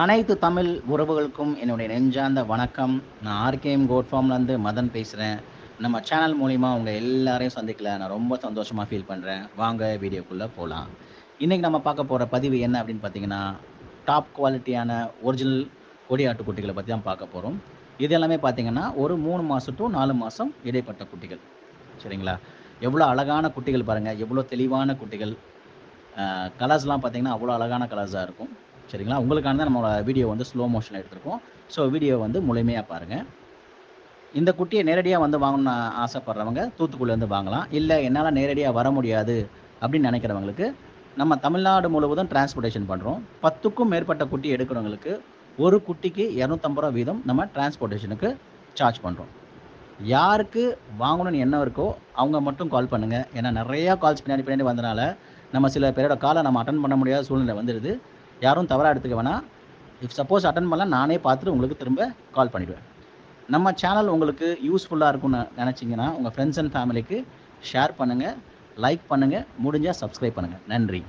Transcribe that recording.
அனைத்து தமிழ் உறவுகளுக்கும் என்னுடைய நெஞ்சார்ந்த வணக்கம். நான் ஆர்கேஎம் கோட் ஃபார்ம்லேருந்து மதன் பேசுகிறேன் நம்ம சேனல் மூலிமா உங்கள் எல்லாரையும் சந்திக்கல. நான் ரொம்ப சந்தோஷமாக ஃபீல் பண்ணுறேன் வாங்க வீடியோக்குள்ளே போகலாம் இன்றைக்கி நம்ம பார்க்க போகிற பதிவு என்ன அப்படின்னு பார்த்தீங்கன்னா டாப் குவாலிட்டியான ஒரிஜினல் கொடி ஆட்டுக்குட்டிகளை பற்றி தான் பார்க்க போகிறோம் இது எல்லாமே பார்த்தீங்கன்னா ஒரு மூணு மாதம் டு நாலு மாதம் இடைப்பட்ட குட்டிகள். சரிங்களா? எவ்வளோ அழகான குட்டிகள் பாருங்கள் எவ்வளோ தெளிவான குட்டிகள். கலர்ஸ்லாம் பார்த்தீங்கன்னா அவ்வளோ அழகான கலர்ஸாக இருக்கும். சரிங்களா? உங்களுக்கான தான் நம்மளோட வீடியோ வந்து ஸ்லோ மோஷனில் எடுத்திருக்கோம். ஸோ வீடியோ வந்து முழுமையாக பாருங்கள் இந்த குட்டியை நேரடியாக வந்து வாங்கணும்னு ஆசைப்படுறவங்க தூத்துக்குடியிலேருந்து வாங்கலாம். இல்லை என்னால் நேரடியாக வர முடியாது அப்படின்னு நினைக்கிறவங்களுக்கு நம்ம தமிழ்நாடு முழுவதும் டிரான்ஸ்போர்ட்டேஷன் பண்ணுறோம் பத்துக்கும் மேற்பட்ட குட்டி எடுக்கிறவங்களுக்கு ஒரு குட்டிக்கு இரநூத்தம்பது ரூபா வீதம் நம்ம டிரான்ஸ்போர்ட்டேஷனுக்கு சார்ஜ் பண்ணுறோம் யாருக்கு வாங்கணும்னு என்ன இருக்கோ அவங்க மட்டும் கால் பண்ணுங்கள் ஏன்னா நிறையா கால்ஸ் பின்னாடி பின்னாடி வந்தனால நம்ம சில பேரோட காலை நம்ம அட்டன் பண்ண முடியாத சூழ்நிலை வந்துடுது யாரும் தவறாக எடுத்துக்க வேணாம். இஃப் சப்போஸ் அட்டன் பண்ணலாம் நானே பார்த்துட்டு உங்களுக்கு திரும்ப கால் பண்ணிவிடுவேன் நம்ம சேனல் உங்களுக்கு யூஸ்ஃபுல்லாக இருக்கும்னு நினச்சிங்கன்னா உங்கள் ஃப்ரெண்ட்ஸ் அண்ட் ஃபேமிலிக்கு ஷேர் பண்ணுங்கள் லைக் பண்ணுங்கள் முடிஞ்சால் சப்ஸ்கிரைப் பண்ணுங்கள் நன்றி.